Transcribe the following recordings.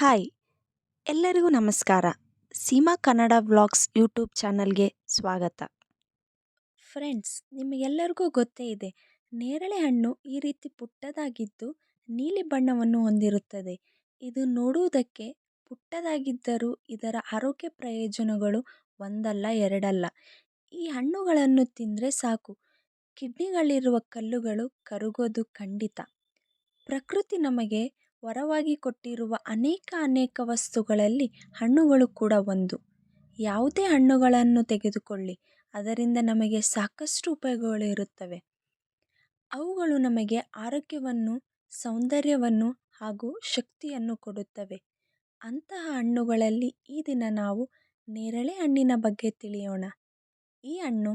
Hi, ಎಲ್ಲರಿಗೂ ನಮಸ್ಕಾರ. Seema Kannada vlogs YouTube ಚಾನಲ್ಗೆ ಸ್ವಾಗತ. ಫ್ರೆಂಡ್ಸ್, ನಿಮಗೆಲ್ಲರಿಗೂ ಗೊತ್ತೇ ಇದೆ, ನೇರಳೆ ಹಣ್ಣು ಈ ರೀತಿ ಪುಟ್ಟದಾಗಿದ್ದು ನೀಲಿ ಬಣ್ಣವನ್ನು ಹೊಂದಿರುತ್ತದೆ. ಇದು ನೋಡುವುದಕ್ಕೆ ಪುಟ್ಟದಾಗಿದ್ದರೂ ಇದರ ಆರೋಗ್ಯ ಪ್ರಯೋಜನಗಳು ಒಂದಲ್ಲ, ಎರಡಲ್ಲ. ಈ ಹಣ್ಣುಗಳನ್ನು ತಿಂದರೆ ಸಾಕು. ಕಿಡ್ನಿಗಳಿರುವ ಕಲ್ಲುಗಳು ಕರಗೋದು ಖಂಡಿತ. ಪ್ರಕೃತಿ ನಮಗೆ ವರವಾಗಿ ಕೊಟ್ಟಿರುವ ಅನೇಕ ಅನೇಕ ವಸ್ತುಗಳಲ್ಲಿ ಹಣ್ಣುಗಳು ಕೂಡ ಒಂದು. ಯಾವುದೇ ಹಣ್ಣುಗಳನ್ನು ತೆಗೆದುಕೊಳ್ಳಿ, ಅದರಿಂದ ನಮಗೆ ಸಾಕಷ್ಟು ಉಪಯೋಗಗಳು ಇರುತ್ತವೆ. ಅವುಗಳು ನಮಗೆ ಆರೋಗ್ಯವನ್ನು, ಸೌಂದರ್ಯವನ್ನು ಹಾಗೂ ಶಕ್ತಿಯನ್ನು ಕೊಡುತ್ತವೆ. ಅಂತಹ ಹಣ್ಣುಗಳಲ್ಲಿ ಈ ದಿನ ನಾವು ನೇರಳೆ ಹಣ್ಣಿನ ಬಗ್ಗೆ ತಿಳಿಯೋಣ. ಈ ಹಣ್ಣು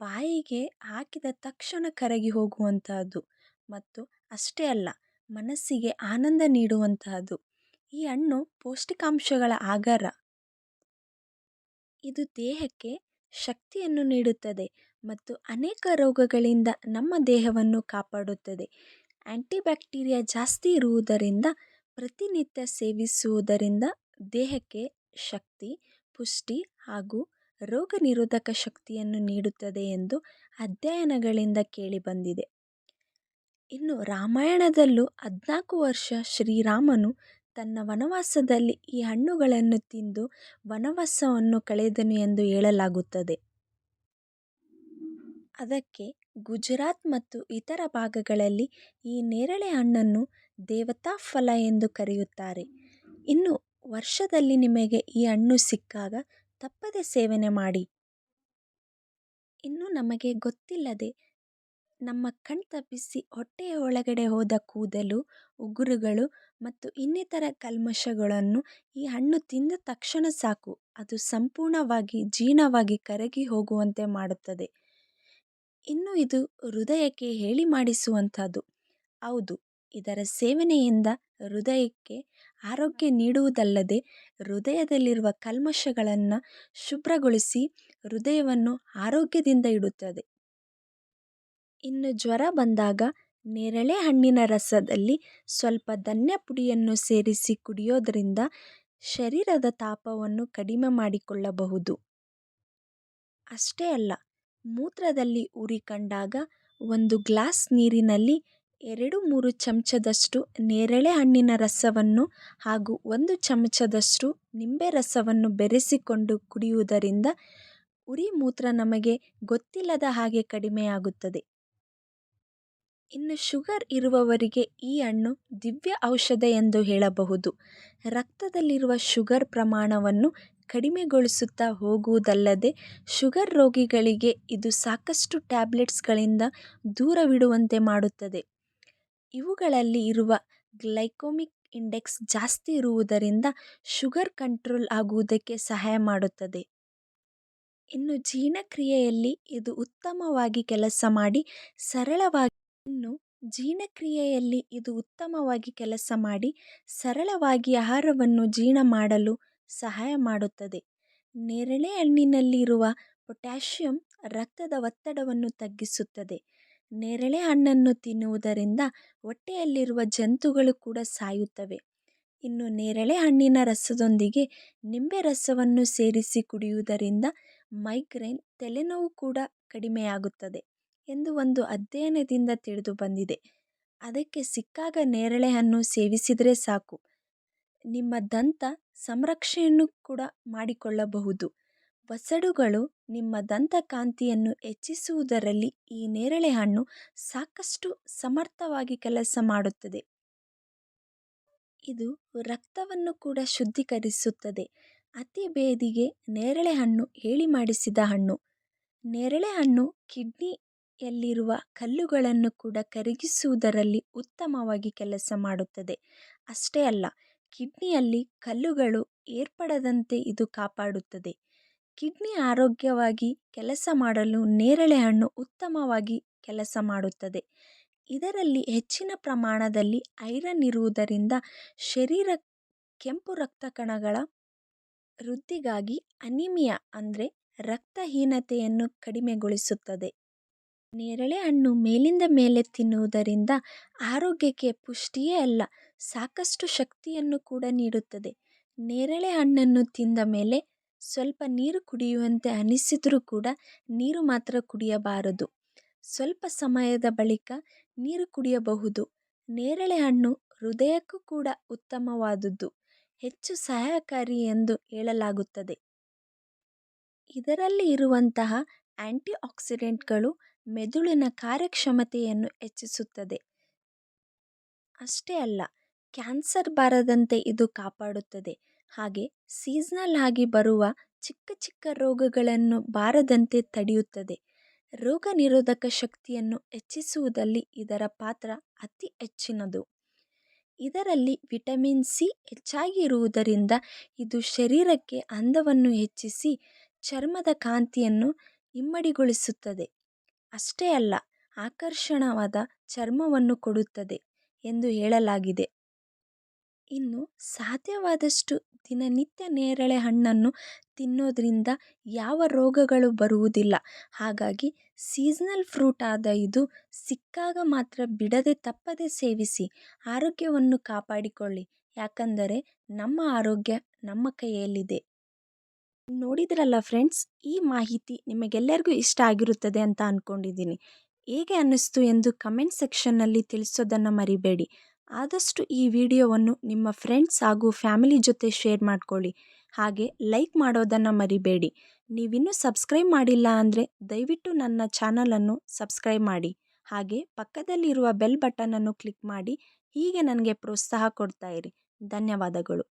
ಬಾಯಿಗೆ ಹಾಕಿದ ತಕ್ಷಣ ಕರಗಿ ಹೋಗುವಂತಹದ್ದು. ಮತ್ತು ಅಷ್ಟೇ ಅಲ್ಲ ಮನಸ್ಸಿಗೆ ಆನಂದ ನೀಡುವಂತಹದ್ದು. ಈ ಹಣ್ಣು ಪೌಷ್ಟಿಕಾಂಶಗಳ ಆಗರ. ಇದು ದೇಹಕ್ಕೆ ಶಕ್ತಿಯನ್ನು ನೀಡುತ್ತದೆ ಮತ್ತು ಅನೇಕ ರೋಗಗಳಿಂದ ನಮ್ಮ ದೇಹವನ್ನು ಕಾಪಾಡುತ್ತದೆ. ಆ್ಯಂಟಿಬ್ಯಾಕ್ಟೀರಿಯಾ ಜಾಸ್ತಿ ಇರುವುದರಿಂದ, ಪ್ರತಿನಿತ್ಯ ಸೇವಿಸುವುದರಿಂದ ದೇಹಕ್ಕೆ ಶಕ್ತಿ, ಪುಷ್ಟಿ ಹಾಗೂ ರೋಗ ನಿರೋಧಕ ಶಕ್ತಿಯನ್ನು ನೀಡುತ್ತದೆ ಎಂದು ಅಧ್ಯಯನಗಳಿಂದ ಕೇಳಿಬಂದಿದೆ. ಇನ್ನು ರಾಮಾಯಣದಲ್ಲೂ ಹದಿನಾಲ್ಕು ವರ್ಷ ಶ್ರೀರಾಮನು ತನ್ನ ವನವಾಸದಲ್ಲಿ ಈ ಹಣ್ಣುಗಳನ್ನು ತಿಂದು ವನವಾಸವನ್ನು ಕಳೆದನು ಎಂದು ಹೇಳಲಾಗುತ್ತದೆ. ಅದಕ್ಕೆ ಗುಜರಾತ್ ಮತ್ತು ಇತರ ಭಾಗಗಳಲ್ಲಿ ಈ ನೇರಳೆ ಹಣ್ಣನ್ನು ದೇವತಾ ಫಲ ಎಂದು ಕರೆಯುತ್ತಾರೆ. ಇನ್ನು ವರ್ಷದಲ್ಲಿ ನಿಮಗೆ ಈ ಹಣ್ಣು ಸಿಕ್ಕಾಗ ತಪ್ಪದೆ ಸೇವನೆ ಮಾಡಿ. ಇನ್ನು ನಮಗೆ ಗೊತ್ತಿಲ್ಲದೆ ನಮ್ಮ ಕಣ್ ತಪ್ಪಿಸಿ ಹೊಟ್ಟೆಯ ಒಳಗಡೆ ಹೋದ ಕೂದಲು, ಉಗುರುಗಳು ಮತ್ತು ಇನ್ನಿತರ ಕಲ್ಮಶಗಳನ್ನು ಈ ಹಣ್ಣು ತಿಂದ ತಕ್ಷಣ ಸಾಕು. ಅದು ಸಂಪೂರ್ಣವಾಗಿ, ಜೀರ್ಣವಾಗಿ ಕರಗಿ ಹೋಗುವಂತೆ ಮಾಡುತ್ತದೆ. ಇನ್ನು ಇದು ಹೃದಯಕ್ಕೆ ಹೇಳಿ ಮಾಡಿಸುವಂಥದ್ದು. ಹೌದು, ಇದರ ಸೇವನೆಯಿಂದ ಹೃದಯಕ್ಕೆ ಆರೋಗ್ಯ ನೀಡುವುದಲ್ಲದೆ ಹೃದಯದಲ್ಲಿರುವ ಕಲ್ಮಶಗಳನ್ನು ಶುಭ್ರಗೊಳಿಸಿ ಹೃದಯವನ್ನು ಆರೋಗ್ಯದಿಂದ ಇಡುತ್ತದೆ. ಇನ್ನು ಜ್ವರ ಬಂದಾಗ ನೇರಳೆ ಹಣ್ಣಿನ ರಸದಲ್ಲಿ ಸ್ವಲ್ಪ ಧನ್ಯ ಪುಡಿಯನ್ನು ಸೇರಿಸಿ ಕುಡಿಯೋದರಿಂದ ಶರೀರದ ತಾಪವನ್ನು ಕಡಿಮೆ ಮಾಡಿಕೊಳ್ಳಬಹುದು. ಅಷ್ಟೇ ಅಲ್ಲ, ಮೂತ್ರದಲ್ಲಿ ಉರಿ ಕಂಡಾಗ ಒಂದು ಗ್ಲಾಸ್ ನೀರಿನಲ್ಲಿ ಎರಡು ಮೂರು ಚಮಚದಷ್ಟು ನೇರಳೆ ಹಣ್ಣಿನ ರಸವನ್ನು ಹಾಗೂ ಒಂದು ಚಮಚದಷ್ಟು ನಿಂಬೆ ರಸವನ್ನು ಬೆರೆಸಿಕೊಂಡು ಕುಡಿಯುವುದರಿಂದ ಉರಿ ಮೂತ್ರ ನಮಗೆ ಗೊತ್ತಿಲ್ಲದ ಹಾಗೆ ಕಡಿಮೆಯಾಗುತ್ತದೆ. ಇನ್ನು ಶುಗರ್ ಇರುವವರಿಗೆ ಈ ಹಣ್ಣು ದಿವ್ಯ ಔಷಧ ಎಂದು ಹೇಳಬಹುದು. ರಕ್ತದಲ್ಲಿರುವ ಶುಗರ್ ಪ್ರಮಾಣವನ್ನು ಕಡಿಮೆಗೊಳಿಸುತ್ತಾ ಹೋಗುವುದಲ್ಲದೆ ಶುಗರ್ ರೋಗಿಗಳಿಗೆ ಇದು ಸಾಕಷ್ಟು ಟ್ಯಾಬ್ಲೆಟ್ಸ್ಗಳಿಂದ ದೂರವಿಡುವಂತೆ ಮಾಡುತ್ತದೆ. ಇವುಗಳಲ್ಲಿ ಇರುವ ಗ್ಲೈಕೋಮಿಕ್ ಇಂಡೆಕ್ಸ್ ಜಾಸ್ತಿ ಇರುವುದರಿಂದ ಶುಗರ್ ಕಂಟ್ರೋಲ್ ಆಗುವುದಕ್ಕೆ ಸಹಾಯ ಮಾಡುತ್ತದೆ. ಇನ್ನು ಜೀರ್ಣಕ್ರಿಯೆಯಲ್ಲಿ ಇದು ಉತ್ತಮವಾಗಿ ಕೆಲಸ ಮಾಡಿ ಸರಳವಾಗಿ ಇನ್ನು ಜೀರ್ಣಕ್ರಿಯೆಯಲ್ಲಿ ಇದು ಉತ್ತಮವಾಗಿ ಕೆಲಸ ಮಾಡಿ ಸರಳವಾಗಿ ಆಹಾರವನ್ನು ಜೀರ್ಣ ಮಾಡಲು ಸಹಾಯ ಮಾಡುತ್ತದೆ. ನೇರಳೆ ಹಣ್ಣಿನಲ್ಲಿರುವ ಪೊಟ್ಯಾಷಿಯಂ ರಕ್ತದ ಒತ್ತಡವನ್ನು ತಗ್ಗಿಸುತ್ತದೆ. ನೇರಳೆ ಹಣ್ಣನ್ನು ತಿನ್ನುವುದರಿಂದ ಹೊಟ್ಟೆಯಲ್ಲಿರುವ ಜಂತುಗಳು ಕೂಡ ಸಾಯುತ್ತವೆ. ಇನ್ನು ನೇರಳೆ ಹಣ್ಣಿನ ರಸದೊಂದಿಗೆ ನಿಂಬೆ ರಸವನ್ನು ಸೇರಿಸಿ ಕುಡಿಯುವುದರಿಂದ ಮೈಗ್ರೇನ್, ತಲೆನೋವು ಕೂಡ ಕಡಿಮೆಯಾಗುತ್ತದೆ. ಎಂದು ಒಂದು ಅಧ್ಯಯನದಿಂದ ತಿಳಿದು ಬಂದಿದೆ. ಅದಕ್ಕೆ ಸಿಕ್ಕಾಗ ನೇರಳೆ ಹಣ್ಣು ಸೇವಿಸಿದರೆ ಸಾಕು. ನಿಮ್ಮ ದಂತ ಸಂರಕ್ಷಣೆಯನ್ನು ಕೂಡ ಮಾಡಿಕೊಳ್ಳಬಹುದು. ಬಸಡುಗಳು ನಿಮ್ಮ ದಂತ ಕಾಂತಿಯನ್ನು ಹೆಚ್ಚಿಸುವುದರಲ್ಲಿ ಈ ನೇರಳೆ ಹಣ್ಣು ಸಾಕಷ್ಟು ಸಮರ್ಥವಾಗಿ ಕೆಲಸ ಮಾಡುತ್ತದೆ. ಇದು ರಕ್ತವನ್ನು ಕೂಡ ಶುದ್ಧೀಕರಿಸುತ್ತದೆ. ಅತಿ ಬೇದಿಗೆ ನೇರಳೆ ಹಣ್ಣು ಹೇಳಿ ಮಾಡಿಸಿದ ಹಣ್ಣು. ನೇರಳೆ ಹಣ್ಣು ಕಿಡ್ನಿಯಲ್ಲಿರುವ ಕಲ್ಲುಗಳನ್ನು ಕೂಡ ಕರಗಿಸುವುದರಲ್ಲಿ ಉತ್ತಮವಾಗಿ ಕೆಲಸ ಮಾಡುತ್ತದೆ. ಅಷ್ಟೇ ಅಲ್ಲ, ಕಿಡ್ನಿಯಲ್ಲಿ ಕಲ್ಲುಗಳು ಏರ್ಪಡದಂತೆ ಇದು ಕಾಪಾಡುತ್ತದೆ. ಕಿಡ್ನಿ ಆರೋಗ್ಯವಾಗಿ ಕೆಲಸ ಮಾಡಲು ನೇರಳೆ ಹಣ್ಣು ಉತ್ತಮವಾಗಿ ಕೆಲಸ ಮಾಡುತ್ತದೆ. ಇದರಲ್ಲಿ ಹೆಚ್ಚಿನ ಪ್ರಮಾಣದಲ್ಲಿ ಐರನ್ ಇರುವುದರಿಂದ ಶರೀರ ಕೆಂಪು ರಕ್ತ ಕಣಗಳ ವೃದ್ಧಿಗಾಗಿ ಅನಿಮಿಯಾ ಅಂದರೆ ರಕ್ತಹೀನತೆಯನ್ನು ಕಡಿಮೆಗೊಳಿಸುತ್ತದೆ. ನೇರಳೆ ಹಣ್ಣು ಮೇಲಿಂದ ಮೇಲೆ ತಿನ್ನುವುದರಿಂದ ಆರೋಗ್ಯಕ್ಕೆ ಪುಷ್ಟಿಯೇ ಅಲ್ಲ, ಸಾಕಷ್ಟು ಶಕ್ತಿಯನ್ನು ಕೂಡ ನೀಡುತ್ತದೆ. ನೇರಳೆ ಹಣ್ಣನ್ನು ತಿಂದ ಮೇಲೆ ಸ್ವಲ್ಪ ನೀರು ಕುಡಿಯುವಂತೆ ಅನಿಸಿದರೂ ಕೂಡ ನೀರು ಮಾತ್ರ ಕುಡಿಯಬಾರದು. ಸ್ವಲ್ಪ ಸಮಯದ ಬಳಿಕ ನೀರು ಕುಡಿಯಬಹುದು. ನೇರಳೆ ಹಣ್ಣು ಹೃದಯಕ್ಕೂ ಕೂಡ ಉತ್ತಮವಾದುದ್ದು ಹೆಚ್ಚು ಸಹಾಯಕಾರಿ ಎಂದು ಹೇಳಲಾಗುತ್ತದೆ. ಇದರಲ್ಲಿ ಇರುವಂತಹ ಆ್ಯಂಟಿ ಆಕ್ಸಿಡೆಂಟ್ಗಳು ಮೆದುಳಿನ ಕಾರ್ಯಕ್ಷಮತೆಯನ್ನು ಹೆಚ್ಚಿಸುತ್ತದೆ. ಅಷ್ಟೇ ಅಲ್ಲ, ಕ್ಯಾನ್ಸರ್ ಬಾರದಂತೆ ಇದು ಕಾಪಾಡುತ್ತದೆ. ಹಾಗೆ ಸೀಸ್ನಲ್ ಆಗಿ ಬರುವ ಚಿಕ್ಕ ಚಿಕ್ಕ ರೋಗಗಳನ್ನು ಬಾರದಂತೆ ತಡೆಯುತ್ತದೆ. ರೋಗ ನಿರೋಧಕ ಶಕ್ತಿಯನ್ನು ಹೆಚ್ಚಿಸುವುದಲ್ಲಿ ಇದರ ಪಾತ್ರ ಅತಿ ಹೆಚ್ಚಿನದು. ಇದರಲ್ಲಿ ವಿಟಮಿನ್ ಸಿ ಹೆಚ್ಚಾಗಿ ಇರುವುದರಿಂದ ಇದು ಶರೀರಕ್ಕೆ ಅಂದವನ್ನು ಹೆಚ್ಚಿಸಿ ಚರ್ಮದ ಕಾಂತಿಯನ್ನು ಇಮ್ಮಡಿಗೊಳಿಸುತ್ತದೆ. ಅಷ್ಟೇ ಅಲ್ಲ, ಆಕರ್ಷಣವಾದ ಚರ್ಮವನ್ನು ಕೊಡುತ್ತದೆ ಎಂದು ಹೇಳಲಾಗಿದೆ. ಇನ್ನು ಸಾಧ್ಯವಾದಷ್ಟು ದಿನನಿತ್ಯ ನೇರಳೆ ಹಣ್ಣನ್ನು ತಿನ್ನೋದ್ರಿಂದ ಯಾವ ರೋಗಗಳು ಬರುವುದಿಲ್ಲ. ಹಾಗಾಗಿ ಸೀಸ್ನಲ್ ಫ್ರೂಟ್ ಆದ ಇದು ಸಿಕ್ಕಾಗ ಮಾತ್ರ ಬಿಡದೆ ತಪ್ಪದೆ ಸೇವಿಸಿ, ಆರೋಗ್ಯವನ್ನು ಕಾಪಾಡಿಕೊಳ್ಳಿ. ಯಾಕಂದರೆ ನಮ್ಮ ಆರೋಗ್ಯ ನಮ್ಮ ಕೈಯಲ್ಲಿದೆ. ನೋಡಿದ್ರಲ್ಲ ಫ್ರೆಂಡ್ಸ್, ಈ ಮಾಹಿತಿ ನಿಮಗೆಲ್ಲರಿಗೂ ಇಷ್ಟ ಆಗಿರುತ್ತದೆ ಅಂತ ಅಂದ್ಕೊಂಡಿದ್ದೀನಿ ಹೇಗೆ ಅನ್ನಿಸ್ತು ಎಂದು ಕಮೆಂಟ್ ಸೆಕ್ಷನ್ನಲ್ಲಿ ತಿಳಿಸೋದನ್ನು ಮರಿಬೇಡಿ. ಆದಷ್ಟು ಈ ವಿಡಿಯೋವನ್ನು ನಿಮ್ಮ ಫ್ರೆಂಡ್ಸ್ ಹಾಗೂ ಫ್ಯಾಮಿಲಿ ಜೊತೆ ಶೇರ್ ಮಾಡಿಕೊಳ್ಳಿ. ಹಾಗೆ ಲೈಕ್ ಮಾಡೋದನ್ನು ಮರಿಬೇಡಿ. ನೀವಿನ್ನೂ ಸಬ್ಸ್ಕ್ರೈಬ್ ಮಾಡಿಲ್ಲ ಅಂದರೆ ದಯವಿಟ್ಟು ನನ್ನ ಚಾನಲನ್ನು ಸಬ್ಸ್ಕ್ರೈಬ್ ಮಾಡಿ. ಹಾಗೆ ಪಕ್ಕದಲ್ಲಿರುವ ಬೆಲ್ ಬಟನನ್ನು ಕ್ಲಿಕ್ ಮಾಡಿ. ಹೀಗೆ ನನಗೆ ಪ್ರೋತ್ಸಾಹ ಕೊಡ್ತಾಯಿರಿ ಧನ್ಯವಾದಗಳು.